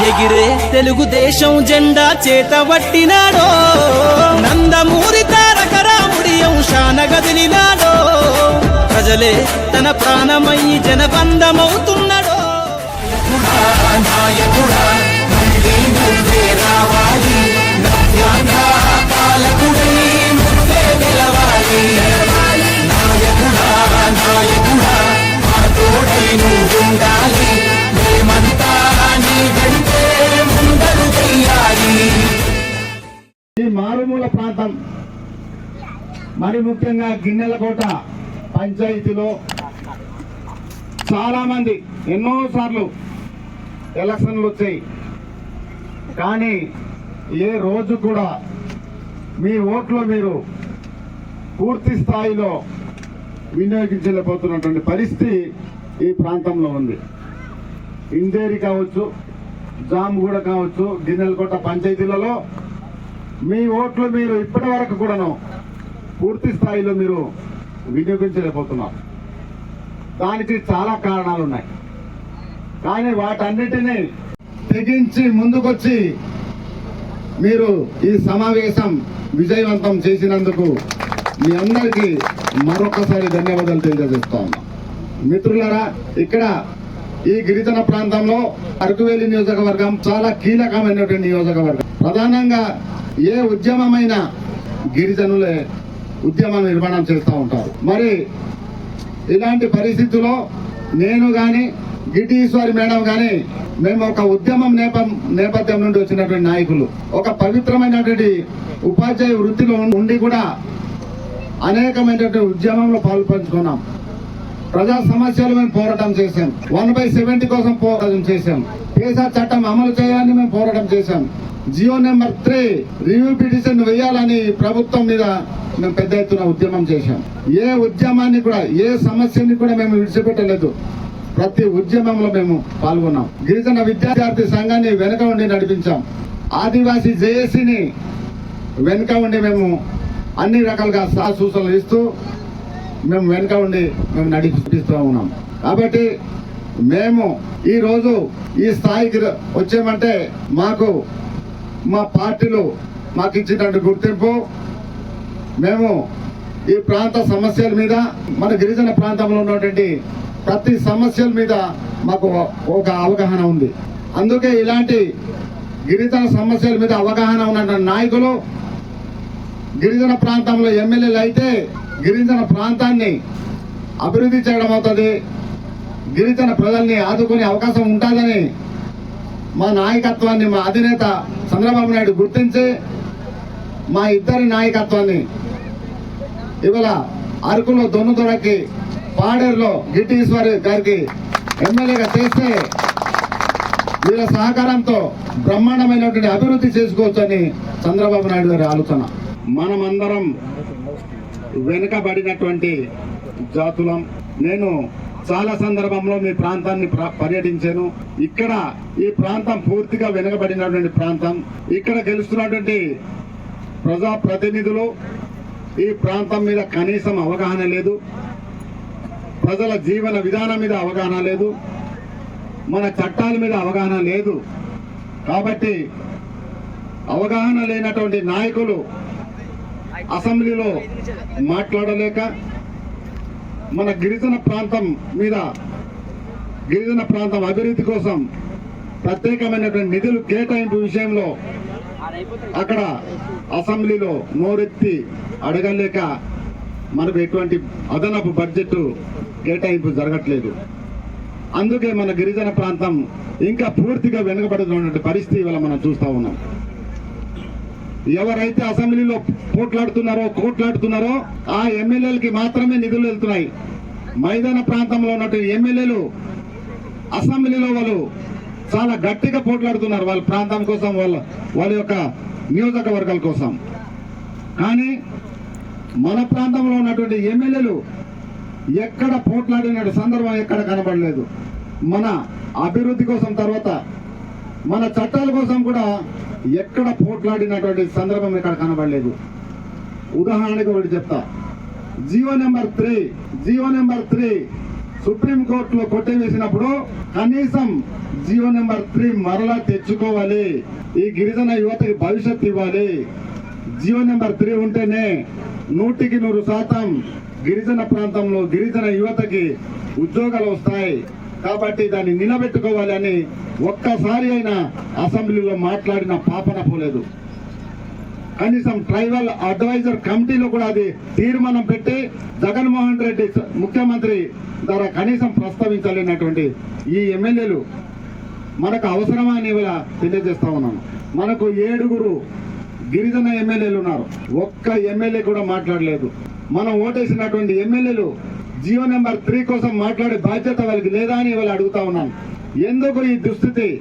ఎగిరే తెలుగుదేశం జెండా చేత పట్టినాడో నందమూరి తారక రాముడి అంశాన గదిలినాడో. ప్రజలే తన ప్రాణమై జనబంధమవుతున్నాడో. ఈ మారుమూల ప్రాంతం. మరి ముఖ్యంగా గిన్నెలకోట పంచాయతీలో చాలామంది ఎన్నోసార్లు ఎలక్షన్లు వచ్చాయి. కానీ ఏ రోజు కూడా మీ ఓట్లు మీరు పూర్తి స్థాయిలో వినియోగించలేకపోతున్నటువంటి పరిస్థితి ఈ ప్రాంతంలో ఉంది. ఇందేరి కావచ్చు జామ్గూడ కావచ్చు గిన్నెలకోట పంచాయతీలలో మీ ఓట్లు మీరు ఇప్పటి వరకు కూడాను పూర్తి స్థాయిలో మీరు వినియోగించలేకపోతున్నారు. దానికి చాలా కారణాలు ఉన్నాయి కానీ వాటన్నిటినీ తెగించి ముందుకొచ్చి మీరు ఈ సమావేశం విజయవంతం చేసినందుకు మీ అందరికీ మరొకసారి ధన్యవాదాలు తెలియజేస్తా ఉన్నా. మిత్రులారా ఇక్కడ ఈ గిరిజన ప్రాంతంలో అరకువేలి నియోజకవర్గం చాలా కీలకమైనటువంటి నియోజకవర్గం. ప్రధానంగా ఏ ఉద్యమమైన గిరిజనులే ఉద్యమ నిర్మాణం చేస్తూ ఉంటారు. మరి ఇలాంటి పరిస్థితుల్లో నేను కానీ గిటీశ్వరి మేడం కానీ మేము ఒక ఉద్యమం నేప నేపథ్యం నుండి వచ్చినటువంటి నాయకులు ఒక పవిత్రమైనటువంటి ఉపాధ్యాయ వృత్తిలో ఉండి కూడా అనేకమైనటువంటి ఉద్యమంలో పాల్పంచుకున్నాం. ప్రజా సమస్యలు మేము పోరాటం చేశాం. వన్ బై సెవెంటీ కోసం పోరాటం చేశాం. కేసీఆర్ చట్టం అమలు చేయాలని మేము పోరాటం చేశాం. GO number three review petition వేయాలని ప్రభుత్వం మీద మేము పెద్ద ఎత్తున ఉద్యమం చేశాం. ఏ ఉద్యమాన్ని కూడా ఏ సమస్యని కూడా మేము విడిచిపెట్టలేదు. ప్రతి ఉద్యమంలో మేము పాల్గొన్నాం. గిరిజన విద్యార్థి సంఘాన్ని వెనుక ఉండి నడిపించాం. ఆదివాసీ జేఏసీని వెనుక ఉండి మేము అన్ని రకాలుగా సహ సూచనలు ఇస్తూ మేము వెనుక ఉండి మేము నడిపిస్తూ ఉన్నాం. కాబట్టి మేము ఈరోజు ఈ స్థాయికి వచ్చామంటే మాకు మా పార్టీలు మాకు ఇచ్చినటువంటి గుర్తింపు. మేము ఈ ప్రాంత సమస్యల మీద మన గిరిజన ప్రాంతంలో ఉన్నటువంటి ప్రతి సమస్యల మీద మాకు ఒక అవగాహన ఉంది. అందుకే ఇలాంటి గిరిజన సమస్యల మీద అవగాహన ఉన్నటువంటి నాయకులు గిరిజన ప్రాంతంలో ఎమ్మెల్యేలు అయితే గిరిజన ప్రాంతాన్ని అభివృద్ధి చేయడం అవుతుంది. గిరిజన ప్రజల్ని ఆదుకునే అవకాశం ఉంటుందని మా నాయకత్వాన్ని మా అధినేత చంద్రబాబు నాయుడు గుర్తించి మా ఇద్దరి నాయకత్వాన్ని ఇవాళ అరకులో దొన్నుదొరకి పాడేరులో గిట్టీశ్వరి గారికి ఎమ్మెల్యేగా చేస్తే వీళ్ళ సహకారంతో బ్రహ్మాండమైనటువంటి అభివృద్ధి చేసుకోవచ్చని చంద్రబాబు నాయుడు గారి ఆలోచన. మనమందరం వెనుకబడినటువంటి జాతులం. నేను చాలా సందర్భంలో మీ ప్రాంతాన్ని పర్యటించాను. ఇక్కడ ఈ ప్రాంతం పూర్తిగా వెనుకబడినటువంటి ప్రాంతం. ఇక్కడ గెలుస్తున్నటువంటి ప్రజా ప్రతినిధులు ఈ ప్రాంతం మీద కనీసం అవగాహన లేదు. ప్రజల జీవన విధానం మీద అవగాహన లేదు. మన చట్టాల మీద అవగాహన లేదు. కాబట్టి అవగాహన లేనటువంటి నాయకులు అసెంబ్లీలో మాట్లాడలేక మన గిరిజన ప్రాంతం మీద గిరిజన ప్రాంతం అభివృద్ధి కోసం ప్రత్యేకమైనటువంటి నిధులు కేటాయింపు విషయంలో అక్కడ అసెంబ్లీలో నోరెత్తి అడగలేక మనకు ఎటువంటి అదనపు బడ్జెట్ కేటాయింపు జరగట్లేదు. అందుకే మన గిరిజన ప్రాంతం ఇంకా పూర్తిగా వెనుకబడుతున్నటువంటి పరిస్థితి ఇవాళ మనం చూస్తా ఉన్నాం. ఎవరైతే అసెంబ్లీలో పోట్లాడుతున్నారో కోట్లాడుతున్నారో ఆ ఎమ్మెల్యేలకి మాత్రమే నిధులు వెళ్తున్నాయి. మైదాన ప్రాంతంలో ఉన్నటువంటి ఎమ్మెల్యేలు అసెంబ్లీలో వాళ్ళు చాలా గట్టిగా పోట్లాడుతున్నారు వాళ్ళ ప్రాంతం కోసం వాళ్ళ వాళ్ళ యొక్క నియోజకవర్గాల కోసం. కానీ మన ప్రాంతంలో ఉన్నటువంటి ఎమ్మెల్యేలు ఎక్కడ పోట్లాడిన సందర్భం ఎక్కడ కనబడలేదు. మన అభివృద్ధి కోసం తర్వాత మన చట్టాల కోసం కూడా ఎక్కడ పోట్లాడినటువంటి సందర్భం ఇక్కడ కనబడలేదు. ఉదాహరణకు ఒకటి చెప్తా. GO number three GO number three సుప్రీంకోర్టులో కొట్టివేసినప్పుడు కనీసం జియో నెంబర్ త్రీ మరలా తెచ్చుకోవాలి. ఈ గిరిజన యువతకి భవిష్యత్తు ఇవ్వాలి. జియో నెంబర్ త్రీ ఉంటేనే నూటికి నూరు శాతం గిరిజన ప్రాంతంలో గిరిజన యువతకి ఉద్యోగాలు వస్తాయి. కాబట్టి దాన్ని నిలబెట్టుకోవాలని ఒక్కసారి అయినా అసెంబ్లీలో మాట్లాడిన పాపన పోలేదు. కనీసం ట్రైబల్ అడ్వైజర్ కమిటీలో కూడా అది తీర్మానం పెట్టి జగన్మోహన్ రెడ్డి ముఖ్యమంత్రి ద్వారా కనీసం ప్రస్తావించలేనటువంటి ఈ ఎమ్మెల్యేలు మనకు అవసరమా అని తెలియజేస్తా ఉన్నాను. మనకు ఏడుగురు గిరిజన ఎమ్మెల్యేలు ఉన్నారు. ఒక్క ఎమ్మెల్యే కూడా మాట్లాడలేదు. మనం ఓటేసినటువంటి ఎమ్మెల్యేలు జియో నెంబర్ త్రీ కోసం మాట్లాడే బాధ్యత వాళ్ళకి లేదా అని ఇవాళ అడుగుతా ఉన్నాను ఎందుకు ఈ దుస్థితి?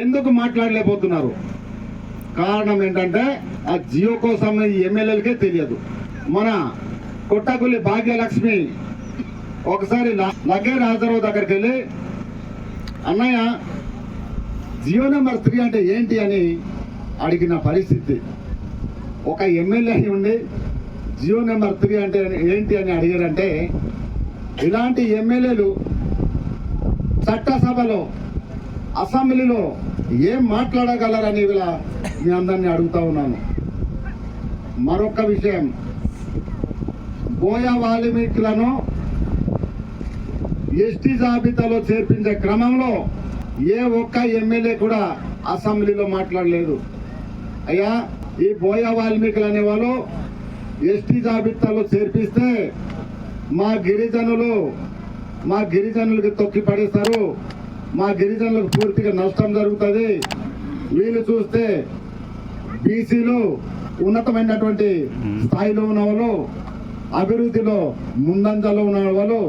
ఎందుకు మాట్లాడలేకపోతున్నారు? కారణం ఏంటంటే ఆ జియో కోసం ఈ ఎమ్మెల్యేలకే తెలియదు. మన కొట్టకుల్లి భాగ్యలక్ష్మి ఒకసారి ల- లగే రాజరావు దగ్గరికి వెళ్ళి అన్నయ్య జియో నెంబర్ త్రీ అంటే ఏంటి? అని అడిగిన పరిస్థితి. ఒక ఎమ్మెల్యే ఉండి జియో నెంబర్ త్రీ అంటే ఏంటి అని అడిగారంటే ఇలాంటి ఎమ్మెల్యేలు చట్టసభలో అసెంబ్లీలో ఏం మాట్లాడగలరని ఇలా మీ అందరినీ అడుగుతా ఉన్నాను. మరొక విషయం బోయా వాల్మీకులను ఎస్టీ జాబితాలో చేర్పించే క్రమంలో ఏ ఒక్క ఎమ్మెల్యే కూడా అసెంబ్లీలో మాట్లాడలేదు. అయ్యా ఈ బోయా వాల్మీకులు అనేవాళ్ళు ఎస్టీ జాబితాలో చేర్పిస్తే మా గిరిజనులు మా గిరిజనులకి తొక్కి పడేస్తారు. మా గిరిజనులకు పూర్తిగా నష్టం జరుగుతుంది. వీళ్ళు చూస్తే బీసీలు ఉన్నతమైనటువంటి స్థాయిలో ఉన్న వాళ్ళు అభివృద్ధిలో ముందంజలో ఉన్న వాళ్ళు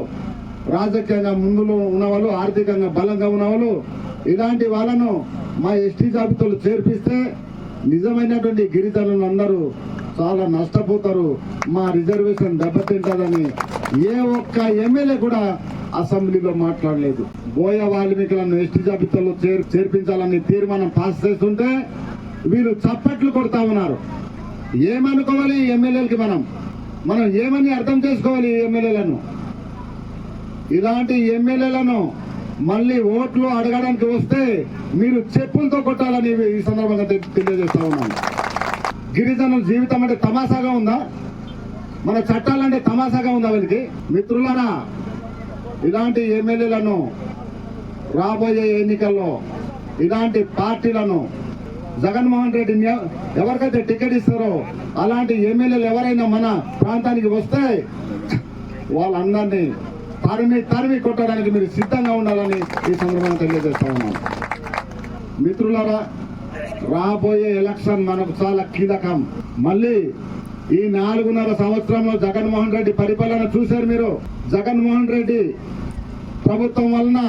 రాజకీయంగా ముందులో ఉన్న వాళ్ళు ఆర్థికంగా బలంగా ఉన్న వాళ్ళు ఇలాంటి వాళ్ళను మా ఎస్టీ జాబితాలు చేర్పిస్తే నిజమైనటువంటి గిరిజనులు అందరూ చాలా నష్టపోతారు. మా రిజర్వేషన్ దెబ్బతింటదని ఏ ఒక్క ఎమ్మెల్యే కూడా అసెంబ్లీలో మాట్లాడలేదు. బోయ వాల్మీకులను ఎస్టీ జాబితాలో చేర్ చేర్పించాలని తీర్మానం పాస్ చేస్తుంటే వీళ్ళు చప్పట్లు కొడతా ఉన్నారు. ఏమనుకోవాలి ఎమ్మెల్యేలకి మనం? మనం ఏమని అర్థం చేసుకోవాలి ఎమ్మెల్యేలను? ఇలాంటి ఎమ్మెల్యేలను మళ్ళీ ఓట్లు అడగడానికి వస్తే మీరు చెప్పులతో కొట్టాలని ఈ సందర్భంగా తెలియజేస్తా ఉన్నాను. గిరిజనుల జీవితం అంటే తమాషాగా ఉందా? మన చట్టాలంటే తమాషాగా ఉందా వీళ్ళకి? మిత్రులారా ఇలాంటి ఎమ్మెల్యేలను రాబోయే ఎన్నికల్లో ఇలాంటి పార్టీలను జగన్మోహన్ రెడ్డిని ఎవరికైతే టికెట్ ఇస్తారో అలాంటి ఎమ్మెల్యేలు ఎవరైనా మన ప్రాంతానికి వస్తే వాళ్ళందరినీ తరిమి తరిమి కొట్టడానికి మీరు సిద్ధంగా ఉండాలని ఈ సందర్భంగా తెలియజేస్తా ఉన్నాను మిత్రులారా రాబోయే ఎలక్షన్ మనకు చాలా కీలకం. మళ్ళీ ఈ నాలుగున్నర సంవత్సరంలో జగన్మోహన్ రెడ్డి పరిపాలన చూశారు మీరు? జగన్మోహన్ రెడ్డి ప్రభుత్వం వలన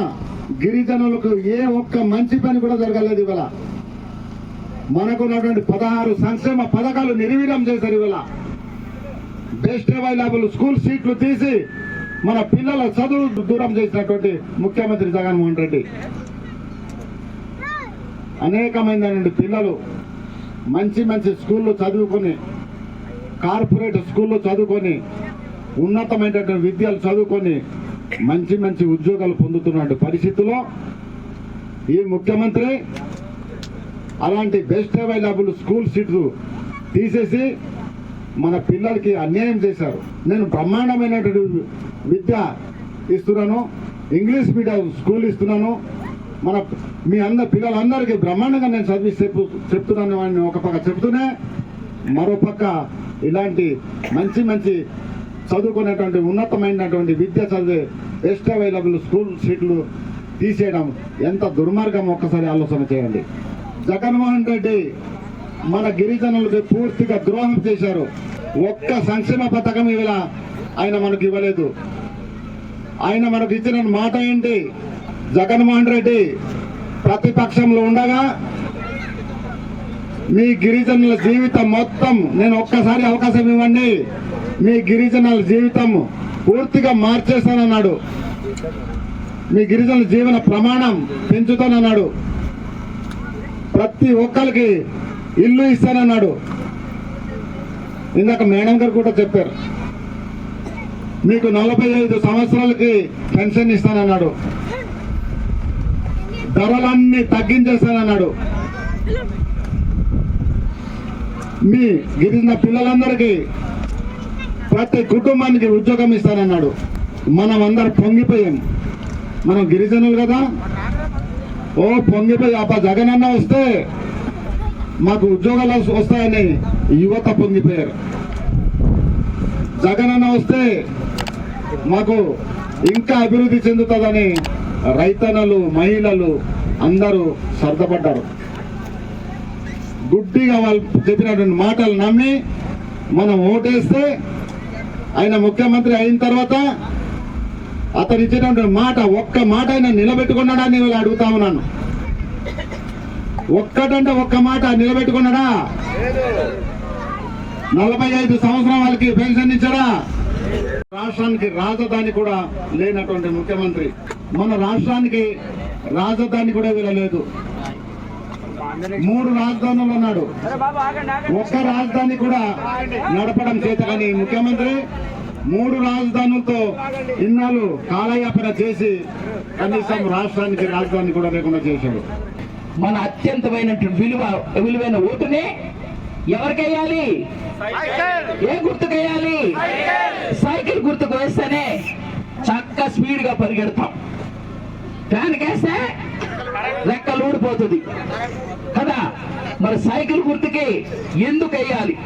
గిరిజనులకు ఏ ఒక్క మంచి పని కూడా జరగలేదు ఇవాళ. మనకున్నటువంటి పదహారు సంక్షేమ పథకాలు నిర్వీర్యం చేశారు ఇవాళ. బెస్ట్ అవైలబుల్ స్కూల్ సీట్లు తీసి మన పిల్లల చదువు దూరం చేసినటువంటి ముఖ్యమంత్రి జగన్మోహన్ రెడ్డి. అనేకమైనటువంటి పిల్లలు మంచి మంచి స్కూళ్ళు చదువుకొని కార్పొరేట్ స్కూల్లో చదువుకొని ఉన్నతమైనటువంటి విద్యలు చదువుకొని మంచి మంచి ఉద్యోగాలు పొందుతున్నటువంటి పరిస్థితుల్లో ఈ ముఖ్యమంత్రి అలాంటి బెస్ట్ అవైలబుల్ స్కూల్ సీట్లు తీసేసి మన పిల్లలకి అన్యాయం చేశారు. నేను బ్రహ్మాండమైనటువంటి విద్య ఇస్తున్నాను ఇంగ్లీష్ మీడియం స్కూల్ ఇస్తున్నాను మన మీ అందరి పిల్లలందరికీ బ్రహ్మాండంగా నేను చదివి చెప్పు చెప్తున్నాను అని ఒక పక్క చెప్తూనే మరో పక్క ఇలాంటి మంచి మంచి చదువుకునేటువంటి ఉన్నతమైనటువంటి విద్య చదివే బెస్ట్ అవైలబుల్ స్కూల్ సీట్లు తీసేయడం ఎంత దుర్మార్గం ఒక్కసారి ఆలోచన చేయండి. జగన్మోహన్ రెడ్డి మన గిరిజనులకి పూర్తిగా ద్రోహం చేశారు. ఒక్క సంక్షేమ పథకం ఇవాళ ఆయన మనకు ఇవ్వలేదు. ఆయన మనకు ఇచ్చిన మాట ఏంటి? జగన్మోహన్ రెడ్డి ప్రతిపక్షంలో ఉండగా మీ గిరిజనుల జీవితం మొత్తం నేను ఒక్కసారి అవకాశం ఇవ్వండి. మీ గిరిజనుల జీవితం పూర్తిగా మార్చేస్తానన్నాడు. మీ గిరిజనుల జీవన ప్రమాణం పెంచుతానన్నాడు. ప్రతి ఒక్కరికి ఇల్లు ఇస్తానన్నాడు. ఇందాక మేడం గారు కూడా చెప్పారు. మీకు నలభై ఐదు సంవత్సరాలకి పెన్షన్ ఇస్తానన్నాడు. ధరలన్నీ తగ్గించేస్తానన్నాడు. మీ గిరిజన పిల్లలందరికీ ప్రతి కుటుంబానికి ఉద్యోగం ఇస్తానన్నాడు. మనం అందరు పొంగిపోయాం. మనం గిరిజనులు కదా? ఓ పొంగిపోయి అప్ప జగనన్న వస్తే మాకు ఉద్యోగాలు వస్తాయని యువత పొంగిపోయారు. జగనన్న వస్తే మాకు ఇంకా అభివృద్ధి చెందుతుందని రైతన్నలు మహిళలు అందరూ సర్దపడ్డారు గుడ్డిగా వాళ్ళు చెప్పినటువంటి మాటలు నమ్మి మనం ఓటేస్తే ఆయన ముఖ్యమంత్రి అయిన తర్వాత అతను ఇచ్చినటువంటి మాట ఒక్క మాట ఆయన నిలబెట్టుకున్నాడని వీళ్ళు అడుగుతా ఉన్నాను. ఒక్కటంటే ఒక్క మాట నిలబెట్టుకున్నాడా? నలభై ఐదు సంవత్సరం వాళ్ళకి పెన్షన్ ఇచ్చాడా? రాష్ట్రానికి రాజధాని కూడా లేనటువంటి ముఖ్యమంత్రి. మన రాష్ట్రానికి రాజధాని కూడా వీలలేదు మూడు రాజధానులు ఉన్నాడు. ఒక్క రాజధాని కూడా నడపడం చేత కానీ ముఖ్యమంత్రి మూడు రాజధానులతో ఇన్నాళ్ళు కాలయాపన చేసి కనీసం రాష్ట్రానికి రాజధాని కూడా లేకుండా చేశాడు. మన అత్యంతమైనటువంటి విలువ విలువైన ఓటుని ఎవరికేయాలి ఏ గుర్తుకేయాలి సైకిల్ గుర్తుకు వేస్తేనే చక్క స్పీడ్ గా పరిగెడతాం. ఫ్యాన్ వేస్తే రెక్కలు ఊడిపోతుంది. కదా? మరి సైకిల్ గుర్తుకి ఎందుకు వేయాలి?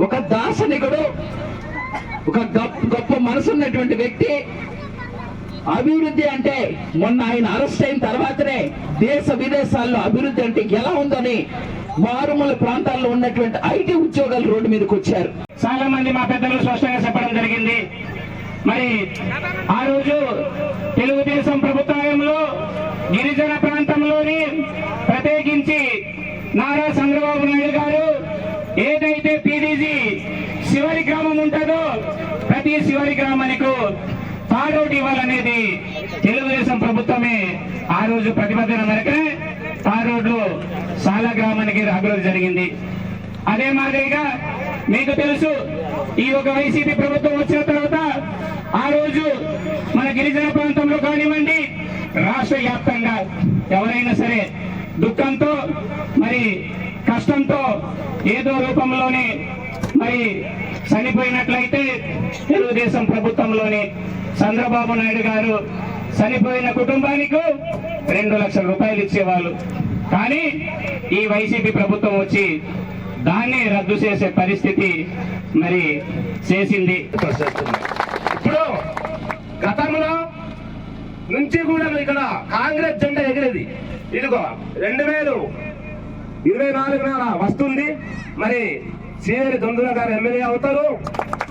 ఒక దార్శనికుడు ఒక గొప్ప గొప్ప మనసున్నటువంటి వ్యక్తి అభివృద్ధి అంటే మొన్న ఆయన అరెస్ట్ అయిన తర్వాతనే దేశ విదేశాల్లో అభివృద్ధి అంటే ఎలా ఉందని మారుమూల ప్రాంతాల్లో ఉన్నటువంటి ఐటీ ఉద్యోగాలు రోడ్డు మీదకి వచ్చారు. చాలా మంది మా పెద్దలు స్పష్టంగా చెప్పడం జరిగింది. మరి ఆ రోజు తెలుగుదేశం ప్రభుత్వంలో గిరిజన ప్రాంతంలోని ప్రత్యేకించి నారా చంద్రబాబు నాయుడు గారు ఏదైతే పీడీజీ శివరి గ్రామం ఉంటుందో ప్రతి శివరి గ్రామానికి తాడోటి ఇవ్వాలనేది తెలుగుదేశం ప్రభుత్వమే ఆ రోజు ప్రతిపాదన మేరకే తారోడ్లు చాలా గ్రామానికి అభివృద్ధి జరిగింది. అదే మాదిరిగా మీకు తెలుసు ఈ ఒక వైసీపీ ప్రభుత్వం వచ్చిన తర్వాత ఆ రోజు మన గిరిజన ప్రాంతంలో కానివ్వండి రాష్ట్ర వ్యాప్తంగా ఎవరైనా సరే దుఃఖంతో మరి కష్టంతో ఏదో రూపంలోనే మరి చనిపోయినట్లయితే తెలుగుదేశం ప్రభుత్వంలోని చంద్రబాబు నాయుడు గారు చనిపోయిన కుటుంబానికి రెండు లక్షల రూపాయలు ఇచ్చేవాళ్ళు. కానీ ఈ వైసీపీ ప్రభుత్వం వచ్చి దాన్ని రద్దు చేసే పరిస్థితి మరి చేసింది. ఇప్పుడు గతంలో నుంచి కూడా ఇక్కడ కాంగ్రెస్ జెండా ఎగిరేది. ఇదిగో రెండు వేలు ఇరవై నాలుగున వస్తుంది. మరి సిఆర్ దొందుల గారు ఎమ్మెల్యే అవుతారు.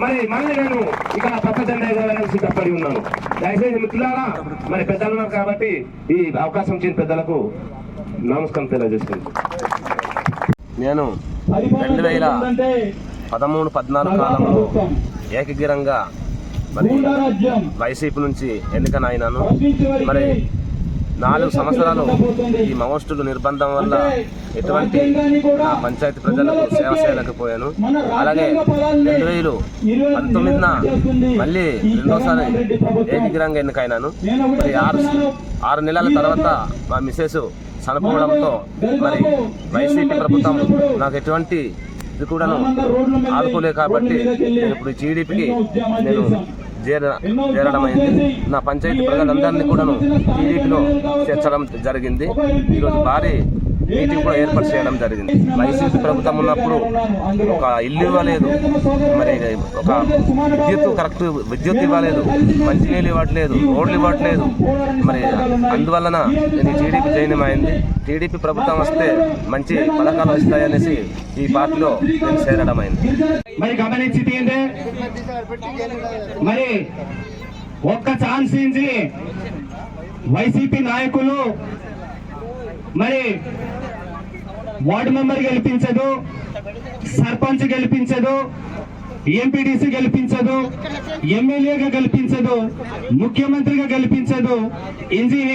మరి మళ్ళీ నేను ఇక్కడ పచ్చ జెండా ఎగరాలని సిద్ధపడి ఉన్నాను. దయచేసి మిత్రులారా మరి పెద్దలు కాబట్టి ఈ అవకాశం ఇచ్చిన పెద్దలకు నమస్కారం తెలియజేస్తుంది నేను రెండు వేల పదమూడు పద్నాలుగు కాలంలో ఏకగిరంగా మరి వైసీపీ నుంచి ఎన్నికనైనాను. మరి నాలుగు సంవత్సరాలు ఈ మహోష్టులు నిర్బంధం వల్ల ఎటువంటి నా పంచాయతీ ప్రజలకు సేవ చేయలేకపోయాను. అలాగే రెండు వేలు పంతొమ్మిదిన మళ్ళీ రెండోసారి ఏకగిరంగా ఎన్నికైనాను. మరి ఆరు ఆరు నెలల తర్వాత మా మిసెస్ చనిపోవడంతో మరి వైసీపీ ప్రభుత్వం నాకు ఎటువంటి ఇది కూడాను ఆదుకోలేదు కాబట్టి నేను ఇప్పుడు టీడీపీకి నేను చేర చేరడమైంది నా పంచాయతీ ప్రజలందరినీ కూడాను టీడీపీలో చేర్చడం జరిగింది. ఈరోజు భారీ మీటింగ్ కూడా ఏర్పాటు చేయడం జరిగింది. వైసీపీ ప్రభుత్వం ఉన్నప్పుడు ఒక ఇల్లు ఇవ్వలేదు. మరి ఒక విద్యుత్ కరెక్ట్ విద్యుత్ ఇవ్వలేదు. మంచినీళ్ళు ఇవ్వట్లేదు. రోడ్లు ఇవ్వట్లేదు. మరి అందువలన నేను టీడీపీ జైనం అయింది టీడీపీ ప్రభుత్వం వస్తే మంచి పథకాలు వస్తాయనేసి ఈ పార్టీలో నేను చేరడం అయింది మరి గమనించి మరి ఒక్క ఛాన్స్ వైసీపీ నాయకులు మరి వార్డు మెంబర్ గెలిపించదు సర్పంచ్ గెలిపించదు ఎంపీటీసీ గెలిపించదు ఎమ్మెల్యేగా గెలిపించదు ముఖ్యమంత్రిగా గెలిపించదు. ఇది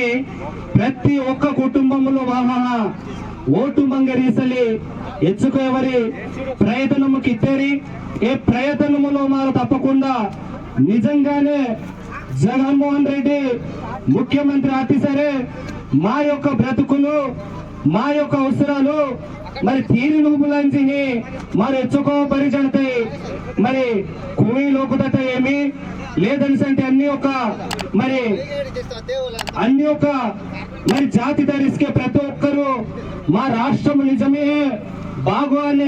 ప్రతి ఒక్క కుటుంబంలో వాహన ఓటు మంగరీసలి ఎచ్చుకోవరి ప్రయత్నము కిత్తేరి. ఏ ప్రయత్నములో మారు తప్పకుండా నిజంగానే జగన్మోహన్ రెడ్డి ముఖ్యమంత్రి అతి సరే మా యొక్క బ్రతుకులు మా యొక్క అవసరాలు మరి తీరు నువ్వులంచిని మరి ఎచ్చుకోపరిచడతాయి మరి కోయి లోకుదట ఏమి లేదనిసంటే అన్ని ఒక మరి అన్ని ఒక మరి జాతి ధరిస్తే ప్రతి ఒక్కరూ మా రాష్ట్రం నిజమే బాగు అని